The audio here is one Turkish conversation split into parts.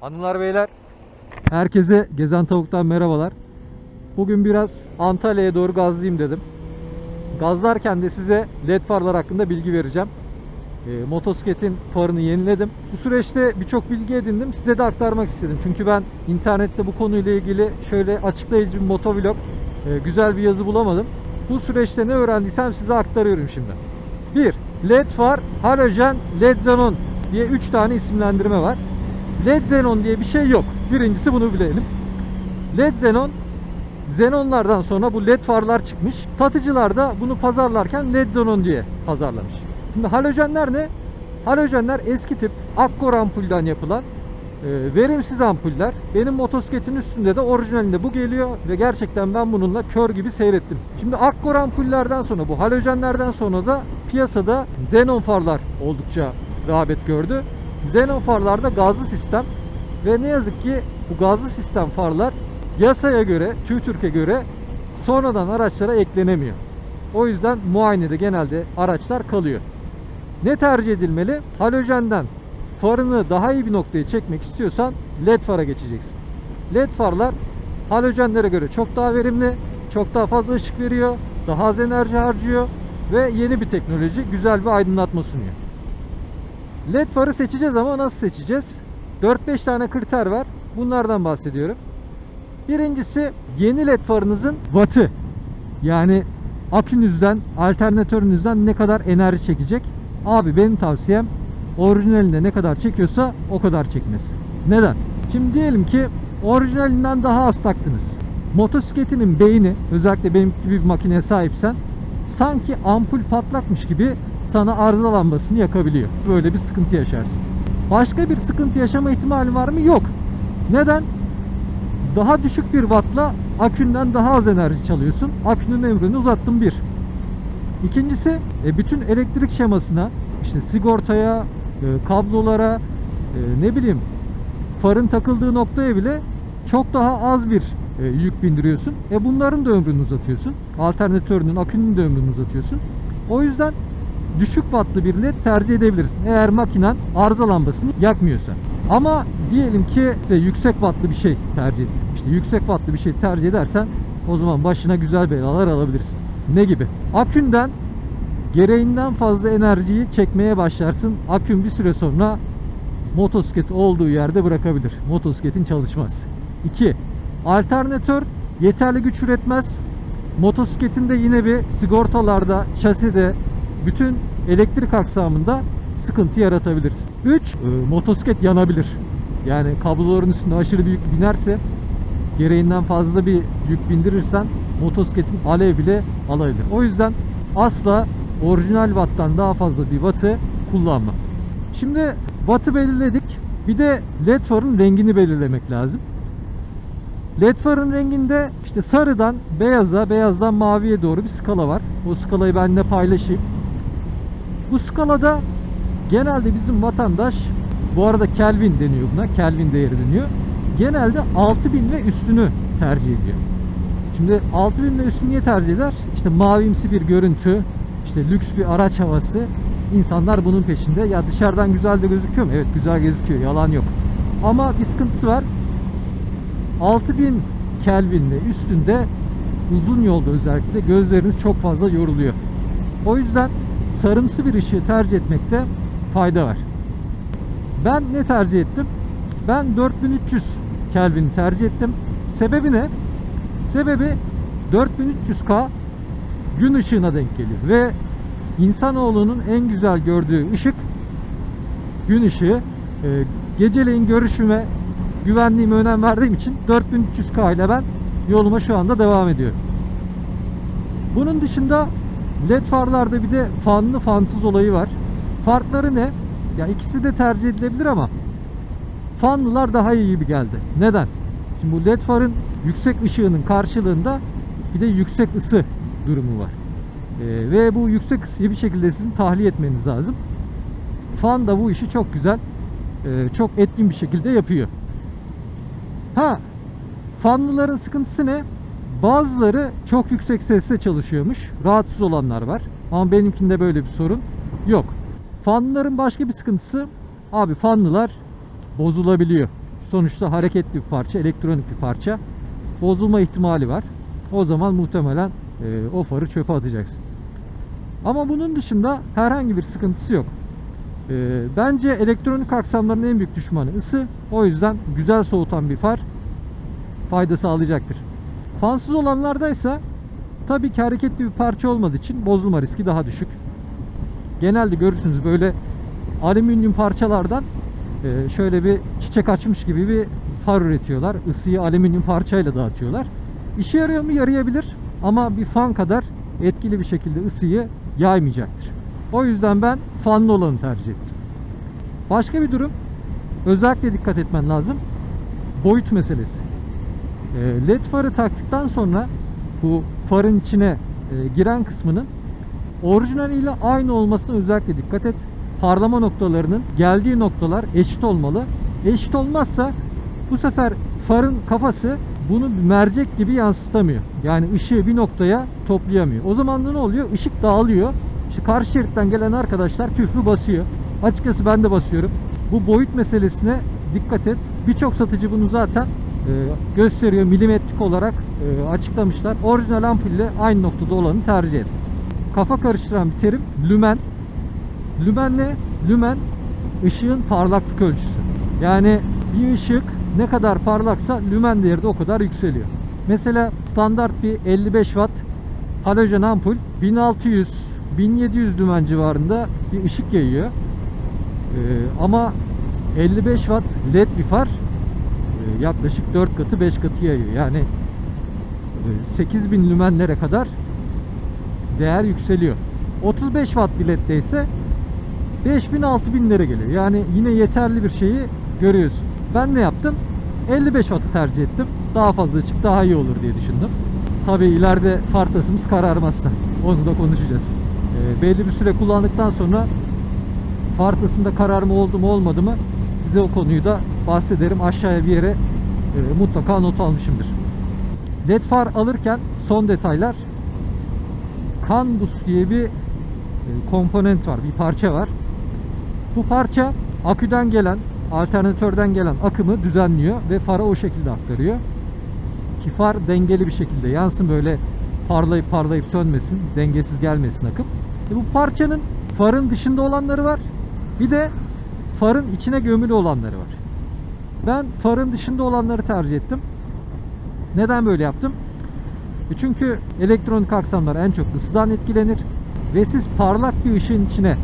Hanımlar beyler herkese Gezen Tavuk'tan merhabalar. Bugün biraz Antalya'ya doğru gazlayayım dedim. Gazlarken de size led farlar hakkında bilgi vereceğim. E, motosikletin farını yeniledim. Bu süreçte birçok bilgi edindim. Size de aktarmak istedim. Çünkü ben internette bu konuyla ilgili şöyle açıklayıcı bir motovlog, e, güzel bir yazı bulamadım. Bu süreçte ne öğrendiysem size aktarıyorum şimdi. 1. LED far, halojen, LED xenon diye 3 tane isimlendirme var. LED xenon diye bir şey yok. Birincisi bunu bilelim. LED xenon Xenonlardan sonra bu LED farlar çıkmış. Satıcılar da bunu pazarlarken LED xenon diye pazarlamış. Şimdi halojenler ne? Halojenler eski tip akkor ampulden yapılan e, verimsiz ampuller. Benim motosikletin üstünde de orijinalinde bu geliyor ve gerçekten ben bununla kör gibi seyrettim. Şimdi akkor ampullerden sonra bu halojenlerden sonra da piyasada xenon farlar oldukça rağbet gördü. Xenon farlar da gazlı sistem ve ne yazık ki bu gazlı sistem farlar yasaya göre, TÜİTÜRK'e göre sonradan araçlara eklenemiyor. O yüzden muayenede genelde araçlar kalıyor. Ne tercih edilmeli? Halojenden farını daha iyi bir noktaya çekmek istiyorsan led fara geçeceksin. Led farlar halojenlere göre çok daha verimli, çok daha fazla ışık veriyor, daha az enerji harcıyor ve yeni bir teknoloji, güzel bir aydınlatma sunuyor. LED farı seçeceğiz ama nasıl seçeceğiz? 4-5 tane kriter var. Bunlardan bahsediyorum. Birincisi yeni LED farınızın wattı. Yani akünüzden, alternatörünüzden ne kadar enerji çekecek? Abi benim tavsiyem orijinalinde ne kadar çekiyorsa o kadar çekmesi. Neden? Şimdi diyelim ki orijinalinden daha az taktınız. Motosikletinin beyni özellikle benim gibi bir makineye sahipsen sanki ampul patlakmış gibi sana arıza lambasını yakabiliyor. Böyle bir sıkıntı yaşarsın. Başka bir sıkıntı yaşama ihtimali var mı? Yok. Neden? Daha düşük bir wattla akünden daha az enerji çalıyorsun. Akünün ömrünü uzattın bir. İkincisi e, bütün elektrik şemasına işte sigortaya, e, kablolara, e, ne bileyim farın takıldığı noktaya bile çok daha az bir yük bindiriyorsun. E bunların da ömrünü uzatıyorsun. Alternatörünün, akünün de ömrünü uzatıyorsun. O yüzden düşük wattlı bir led tercih edebilirsin. Eğer makinen arıza lambasını yakmıyorsa. Ama diyelim ki işte yüksek wattlı bir şey tercih ettin. İşte yüksek wattlı bir şey tercih edersen o zaman başına güzel belalar alabilirsin. Ne gibi? Akünden gereğinden fazla enerjiyi çekmeye başlarsın. Akün bir süre sonra motosiklet olduğu yerde bırakabilir. Motosikletin çalışmaz. 2. Alternatör yeterli güç üretmez. Motosikletin de yine bir sigortalarda, şaside, bütün elektrik aksamında sıkıntı yaratabilirsin. 3. Motosiklet yanabilir. Yani kabloların üstünde aşırı büyük binerse gereğinden fazla bir yük bindirirsen motosikletin alev bile alabilir. O yüzden asla orijinal watttan daha fazla bir wattı kullanma. Şimdi wattı belirledik. Bir de led farın rengini belirlemek lazım. LED farın renginde işte sarıdan beyaza, beyazdan maviye doğru bir skala var. O skalayı ben de paylaşayım. Bu skalada genelde bizim vatandaş bu arada Kelvin deniyor buna. Kelvin değeri deniyor. Genelde 6000 ve üstünü tercih ediyor. Şimdi 6000 ve üstünü niye tercih eder? İşte mavimsi bir görüntü, işte lüks bir araç havası. İnsanlar bunun peşinde. Ya dışarıdan güzel de gözüküyor mu? Evet güzel gözüküyor. Yalan yok. Ama bir sıkıntısı var. 6000 Kelvin ve üstünde uzun yolda özellikle gözleriniz çok fazla yoruluyor. O yüzden sarımsı bir ışığı tercih etmekte fayda var. Ben ne tercih ettim? Ben 4300 Kelvin tercih ettim. Sebebi ne? Sebebi 4300K gün ışığına denk geliyor ve insanoğlunun en güzel gördüğü ışık gün ışığı. E, geceleyin görüşüme güvenliğime önem verdiğim için 4300K ile ben yoluma şu anda devam ediyorum. Bunun dışında led farlarda bir de fanlı fansız olayı var. Farkları ne? Ya ikisi de tercih edilebilir ama fanlılar daha iyi gibi geldi. Neden? Şimdi bu led farın yüksek ışığının karşılığında bir de yüksek ısı durumu var. Ee, ve bu yüksek ısıyı bir şekilde sizin tahliye etmeniz lazım. Fan da bu işi çok güzel, e, çok etkin bir şekilde yapıyor. Ha, fanlıların sıkıntısı ne? Bazıları çok yüksek sesle çalışıyormuş. Rahatsız olanlar var. Ama benimkinde böyle bir sorun yok. Fanlıların başka bir sıkıntısı abi fanlılar bozulabiliyor. sonuçta hareketli bir parça, elektronik bir parça. Bozulma ihtimali var. O zaman muhtemelen e, o farı çöpe atacaksın. Ama bunun dışında herhangi bir sıkıntısı yok. E, bence elektronik aksamların en büyük düşmanı ısı. O yüzden güzel soğutan bir far fayda sağlayacaktır. Fansız olanlardaysa tabii ki hareketli bir parça olmadığı için bozulma riski daha düşük. Genelde görürsünüz böyle alüminyum parçalardan e, şöyle bir çiçek açmış gibi bir far üretiyorlar. Isıyı alüminyum parçayla dağıtıyorlar. İşe yarıyor mu? Yarayabilir. Ama bir fan kadar etkili bir şekilde ısıyı yaymayacaktır. O yüzden ben fanlı olanı tercih ettim. Başka bir durum özellikle dikkat etmen lazım. Boyut meselesi. E, LED farı taktıktan sonra bu farın içine e, giren kısmının orijinaliyle aynı olmasına özellikle dikkat et. Parlama noktalarının geldiği noktalar eşit olmalı. Eşit olmazsa bu sefer farın kafası bunu mercek gibi yansıtamıyor. Yani ışığı bir noktaya toplayamıyor. O zaman da ne oluyor? Işık dağılıyor. İşte karşı şeritten gelen arkadaşlar küfrü basıyor. Açıkçası ben de basıyorum. Bu boyut meselesine dikkat et. Birçok satıcı bunu zaten gösteriyor. Milimetrik olarak e, açıklamışlar. Orijinal ampulle aynı noktada olanı tercih et. Kafa karıştıran bir terim lümen. Lümen ne? Lümen ışığın parlaklık ölçüsü. Yani bir ışık ne kadar parlaksa lümen değeri de o kadar yükseliyor. Mesela standart bir 55 watt halojen ampul 1600 1700 lümen civarında bir ışık yayıyor. Ee, ama 55 watt led bir far yaklaşık 4 katı 5 katı yayıyor. Yani e, 8000 lümenlere kadar değer yükseliyor. 35 watt bir ledde ise 5000 6000'lere geliyor. Yani yine yeterli bir şeyi görüyorsun. Ben ne yaptım? 55 wattı tercih ettim. Daha fazla ışık daha iyi olur diye düşündüm. Tabi ileride far tasımız kararmazsa onu da konuşacağız. Ee, belli bir süre kullandıktan sonra far tasında kararma oldu mu olmadı mı size o konuyu da bahsederim. Aşağıya bir yere e, mutlaka not almışımdır. LED far alırken son detaylar CAN bus diye bir e, komponent var, bir parça var. Bu parça aküden gelen, alternatörden gelen akımı düzenliyor ve fara o şekilde aktarıyor. Ki far dengeli bir şekilde yansın böyle parlayıp parlayıp sönmesin, dengesiz gelmesin akım. E bu parçanın farın dışında olanları var. Bir de farın içine gömülü olanları var. Ben farın dışında olanları tercih ettim. Neden böyle yaptım? E Çünkü elektronik aksamlar en çok ısıdan etkilenir ve siz parlak bir ışığın içine e,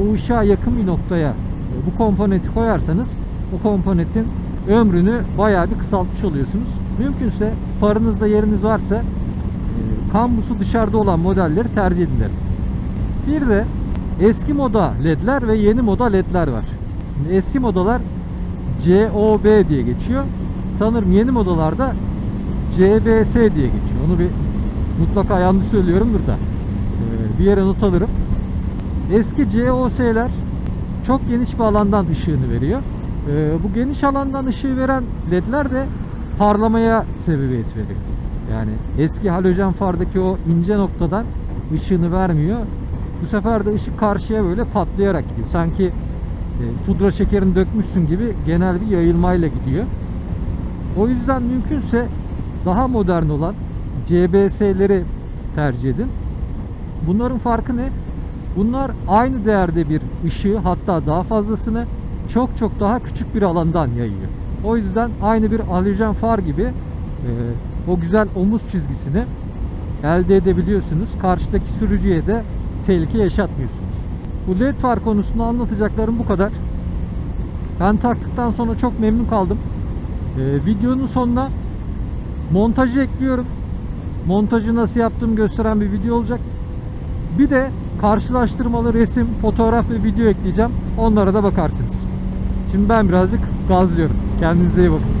o ışığa yakın bir noktaya e, bu komponenti koyarsanız o komponentin ömrünü bayağı bir kısaltmış oluyorsunuz. Mümkünse farınızda yeriniz varsa e, kambusu dışarıda olan modelleri tercih edin derim. Bir de eski moda ledler ve yeni moda ledler var. Eski modalar COB diye geçiyor. Sanırım yeni modalarda CBS diye geçiyor. Onu bir mutlaka yanlış söylüyorumdur da ee, bir yere not alırım. Eski COS'ler çok geniş bir alandan ışığını veriyor. Ee, bu geniş alandan ışığı veren ledler de parlamaya sebebiyet veriyor. Yani eski halojen fardaki o ince noktadan ışığını vermiyor. Bu sefer de ışık karşıya böyle patlayarak gidiyor. Sanki pudra şekerini dökmüşsün gibi genel bir yayılmayla gidiyor. O yüzden mümkünse daha modern olan CBS'leri tercih edin. Bunların farkı ne? Bunlar aynı değerde bir ışığı hatta daha fazlasını çok çok daha küçük bir alandan yayıyor. O yüzden aynı bir halojen far gibi e, o güzel omuz çizgisini elde edebiliyorsunuz. Karşıdaki sürücüye de tehlike yaşatmıyorsunuz. Bu led far konusunda anlatacaklarım bu kadar. Ben taktıktan sonra çok memnun kaldım. Ee, videonun sonuna montajı ekliyorum. Montajı nasıl yaptığımı gösteren bir video olacak. Bir de karşılaştırmalı resim, fotoğraf ve video ekleyeceğim. Onlara da bakarsınız. Şimdi ben birazcık gazlıyorum. Kendinize iyi bakın.